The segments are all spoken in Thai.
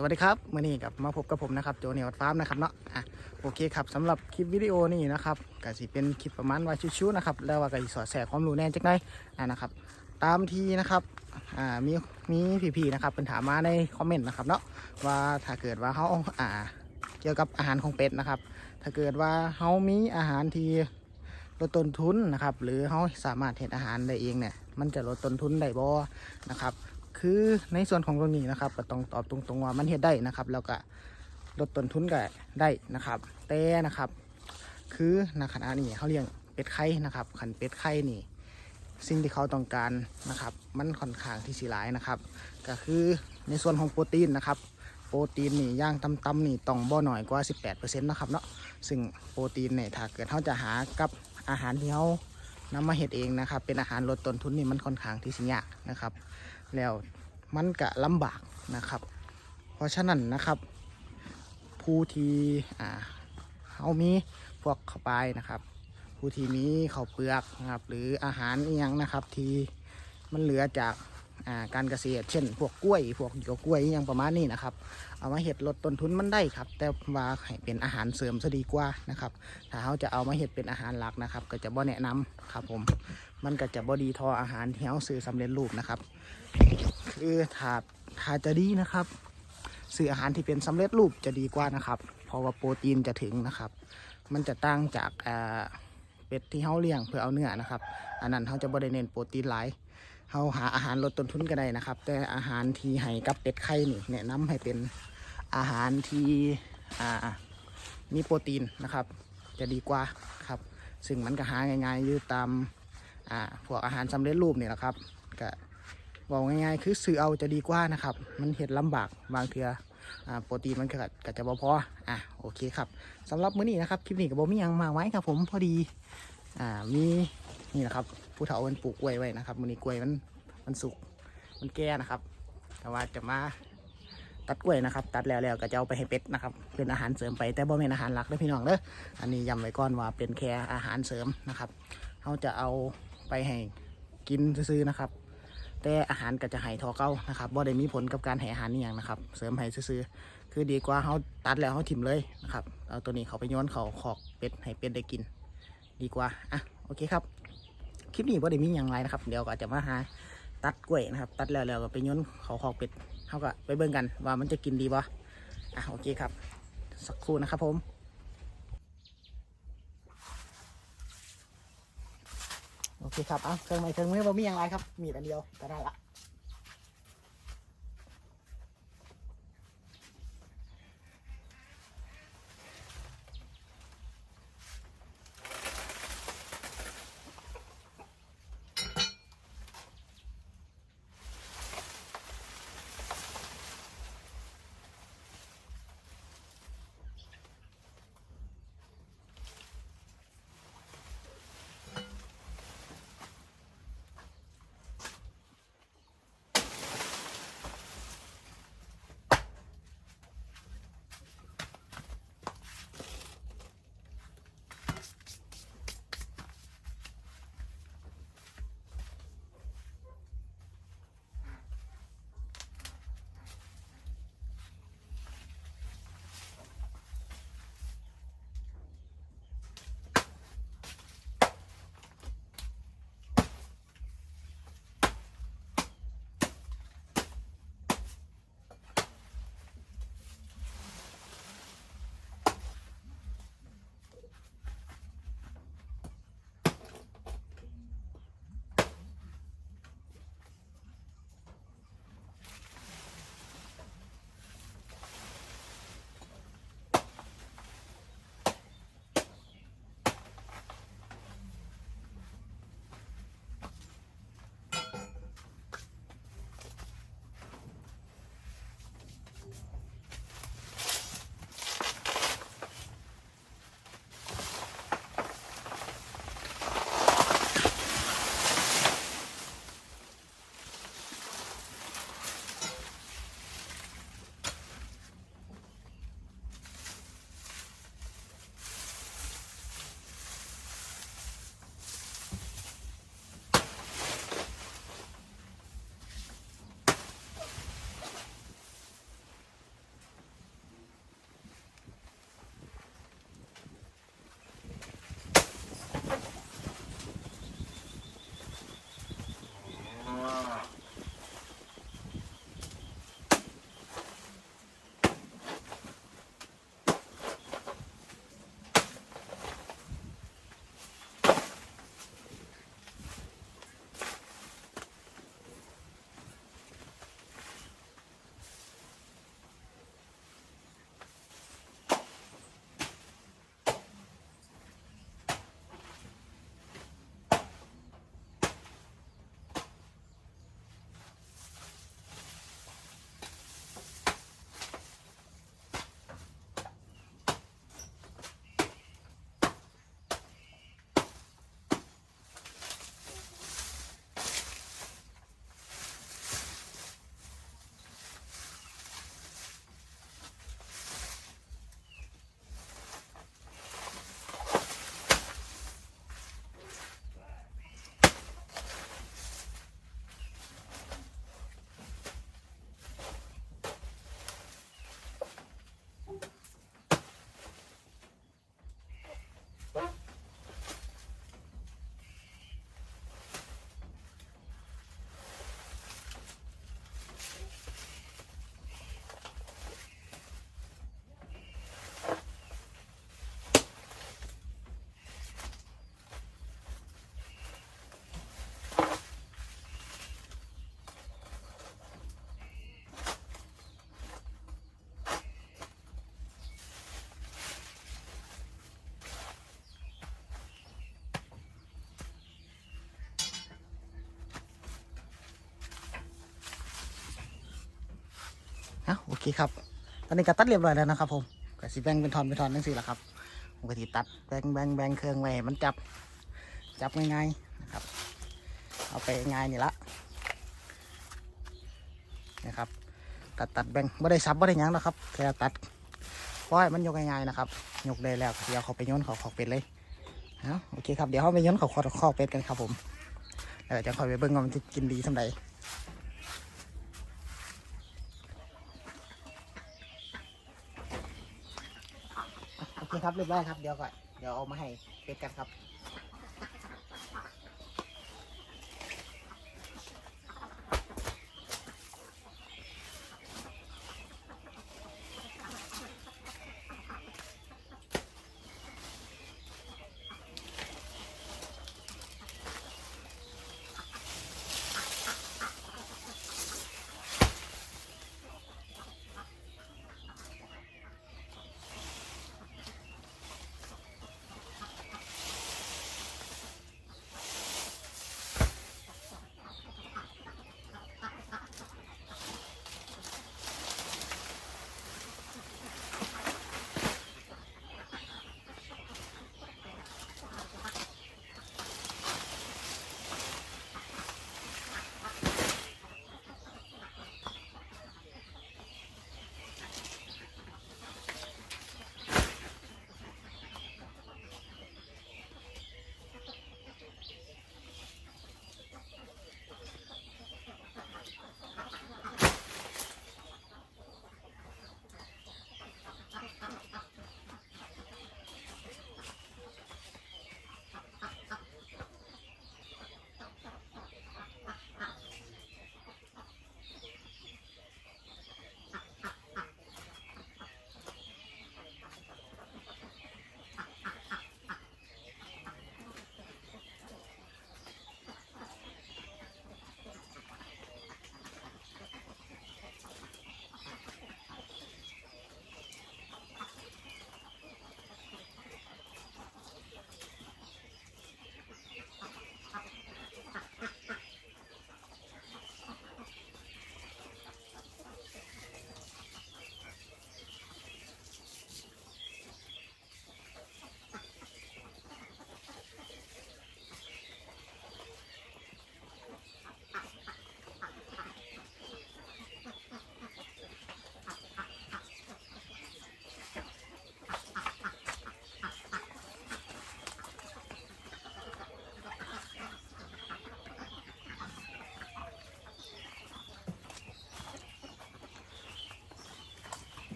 สวัสดีครับมื่อนี้กับมาพบกับผมนะครับโจเนียร์ฟาร์มนะครับเนาะอะโอเคครับสำหรับคลิปวิดีโอนี้นะครับก็สิเป็นคลิปประมาณว่าชิวๆนะครับแล้วว่าก็สอดแสความรู้แน่จักหน่อยอะนะครับ ตามที่นะครับอ่ามีมีพี่ๆนะครับเป็นถามมาในคอมเมนต์นะครับเนาะว่าถ้าเกิดว่าเขาอ่าเกี่ยวกับอาหารของเป็ดนะครับ ถ้าเกิดว่าเขามีอาหารที่ลดต้นทุนนะครับ หรือเขาสามารถเห็นอาหารได้เองเนี่ยมันจะลดต้นทุนได้บ่นะครับ คือในส่วนของตรงนี้นะครับก็ต้องตอบตรงๆว่ามันเฮ็ดได้นะครับ แล้วก็ลดต้นทุนก็ได้นะครับ แต่นะครับ คือในขณะนี้เขาเลี้ยงเป็ดไข่นะครับขันเป็ดไข่นี่ สิ่งที่เขาต้องการนะครับ มันค่อนข้างที่สีหลายนะครับ ก็คือในส่วนของโปรตีนนะครับโปรตีนนี่ย่างต่ำๆนี่ต้องบ่หน่อยกว่า 18%นะครับเนาะซึ่งโปรตีนเนี่ยถ้าเกิดเขาจะหากับอาหารที่เขานำมาเฮ็ดเองนะครับ เป็นอาหารลดต้นทุนนี่มันค่อนข้างที่สิยากนะครับ แล้วมันก็ลำบากนะครับ เพราะฉะนั้นนะครับผู้ที่อ่าเขามีพวกข้าวปลายนะครับ ผู้ที่มีข้าวเปลือกนะครับ หรืออาหารเอียงนะครับ ที่มันเหลือจาก การเกษตร เช่น พวกกล้วย พวกหยวกกล้วยอหยังประมาณนี้นะครับ เอามาเห็ดลดต้นทุนมันได้ครับ แต่ว่าให้เป็นอาหารเสริมซะดีกว่านะครับ ถ้าเขาจะเอามาเห็ดเป็นอาหารหลักนะครับ ก็จะบ่แนะนำครับผม มันก็จะบ่ดีทออาหารที่เขาซื้อสำเร็จรูปนะครับ คือถ้าถ้าจะดีนะครับซื้ออาหารที่เป็นสำเร็จรูปจะดีกว่านะครับ เพราะว่าโปรตีนจะถึงนะครับ มันจะต่างจากเป็ดที่เขาเลี้ยงเพื่อเอาเนื้อนะครับ อันนั้นเขาจะบริเน้นโปรตีนหลาย เขาหาอาหารลดต้นทุนก็ได้นะครับ แต่อาหารที่ให้กับเป็ดไข่นี่แนะนำให้เป็นอาหารที่อ่ามีโปรตีนนะครับ จะดีกว่าครับ ซึ่งมันก็หาง่ายๆอยู่ตามอ่าพวกอาหารสำเร็จรูปนี่แหละครับก็บอกง่ายๆ คือซื้อเอาจะดีกว่านะครับ มันเห็ดลำบากบางเทืออ่าโปรตีนมันก็กจะบ่พออะโอเคครับสำหรับมื้อนี้นะครับคลิปนี้ก็บ่มีหยังมากไว้ครับผมพอดีอ่ามีนี่นะครับ ผู้เฒ่ามันปลูกกล้วยไว้นะครับมื้อนี้กล้วยมันมันสุกมันแก่นะครับ แต่ว่าจะมาตัดกล้วยนะครับ ตัดแล้วๆก็จะเอาไปให้เป็ดนะครับ เป็นอาหารเสริมไปแต่บ่เป็นอาหารหลักเด้อพี่น้องเด้ออันนี้ย้ำไว้ก่อนว่าเป็นแค่อาหารเสริมนะครับเขาจะเอาไปให้กินซื้อๆนะครับแต่อาหารก็จะให้ทอเก้านะครับบ่ได้มีผลกับการให้อาหารนี่อย่างนะครับ เสริมให้ซื้อๆคือดีกว่าเขาตัดแล้วเขาถิ่มเลยนะครับเอาตัวนี้เขาไปย้อนเขาขอกเป็ดให้เป็ดได้กิน ดีกว่าอะโอเคครับ คลิปนี้บ่ได้มีอย่างไรนะครับ เดี๋ยวก็จะมาหาตัดกล้วยนะครับ ตัดแล้วแล้วก็ไปย้นเขาขอกเป็ดเขาก็ไปเบิ่งกันว่ามันจะกินดีบ่อะโอเคครับ สักครู่นะครับผมโอเคครับอะเครื่องไม้เครื่องมือบ่มีอย่างไรครับ มีดอันเดียวก็ได้ละะโอเคครับ ตอนนี้ก็ตัดเรียบร้อยแล้วนะครับ ผมก็สิแบงเป็นทอนเป็นทอนนั่นสิละครับผมก็สิตัดแบงแบงแบงเครื่องไว้มันจับจับง่ายๆนะครับ เอาไปง่ายนี่ละนะครับ ตัดตัดแบงไม่ได้ซับไม่ได้ยั้งนะครับแค่ตัดเพราะมันยกง่ายๆนะครับยกได้แล้วเดี๋ยวเขาไปโย้นเขาขอกเป็ดเลยเอาโอเคครับเดี๋ยวเขาไปโย้นเขาขอขอกเป็ดกันครับผมแล้วเดี๋ยวคอยไปเบิ่งว่ามันจะกินดีสำใดโครับเรียบร้อยครับเดี๋ยวก่อนเดี๋ยวเอามาให้เป็ดกันครับ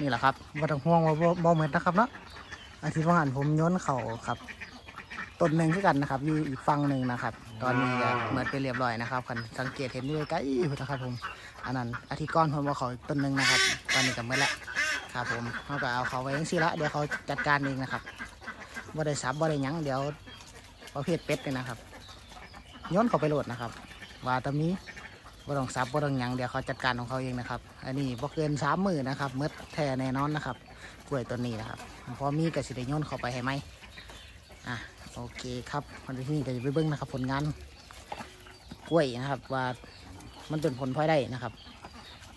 นี่แหละครับว่าต้องห่วงว่าบ่บ่เหมือนนะครับเนาะอาทิตย์ว่างานผมย้อนเข่าครับต้นหนึ่งคือกันนะครับ อยู่อีกฝั่งหนึ่งนะครับ ตอนนี้ก็เหมือนไปเรียบร้อยนะครับคันสังเกตเห็นอยู่ใกล้นะครับผมอันนั้นอาทิตย์ก่อนผมว่าเขาอีกต้นหนึ่งนะครับ ตอนนี้ก็เมื่อละครับผมเขาก็เอาเขาไว้ยังสิละเดี๋ยวเขาจัดการเองนะครับว่าได้ซับว่าได้ยังเดี๋ยวประเภทเป็ดเนี่ยนะครับย้อนเขาไปโหลดนะครับ ว่าแตมี บ่ต้องซับบ่ต้องยังเดี๋ยวเขาจัดการของเขาเองนะครับ อันนี้บ่เกินสามหมือนนะครับเมื่อแท้แน่นอนนะครับกล้วยต้นนี้นะครับพอมีกสิได้โย่นเข้าไปให้ไหมอะโอเคครับวันนี้ก็จะไปเบิ้งนะครับ ผลงานกล้วยนะครับ ว่ามันเป็นผลพลอยได้นะครับ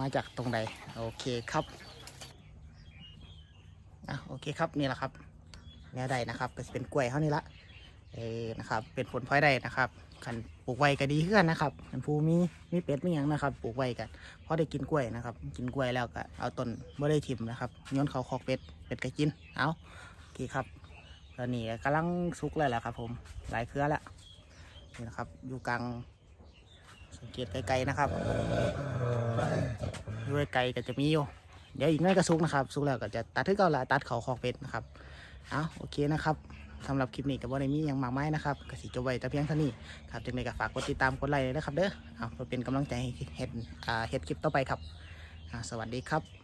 มาจากตรงใดโอเคครับอะโอเคครับนี่แหละครับแนวใดนะครับ ก็จะเป็นกล้วยเท่านี้ละ เออนะครับเป็นผลพลอยได้นะครับขันปลูกไว้ก็ดีขึ้นนะครับขันผู้มีมีเป็ดมีหยังนะครับ ปลูกไว้กันเพอได้กินกล้วยนะครับ กินกล้วยแล้วก็เอาต้นบ่ได้ทิ่มนะครับย้อนเขาคอกเป็ดเป็ดก็กินเอาโอเคครับตอนนี้กำลังสุกเลยแหละครับ ผมหลายเครือแล้วนี่นะครับ อยู่กลางสังเกตไกลๆนะครับอยู่ไกลก็จะมีอยู่เดี๋ยวอีกหน่อยก็สุกนะครับ สุกแล้วก็จะตัดที่เก่าละตัดเขาคอกเป็ดนะครับเอาโอเคนะครับ สำหรับคลิปนี้กับว่าในมีอย่างมากมายนะครับกสิจบไว้แต่เพียงเท่านี้ครับจึงในก็ฝากกดติดตามกดไลค์เลยนะครับเด้อเอาเพื่อเป็นกำลังใจให้เฮ็ดอ่าเฮ็ดคลิปต่อไปครับ สวัสดีครับ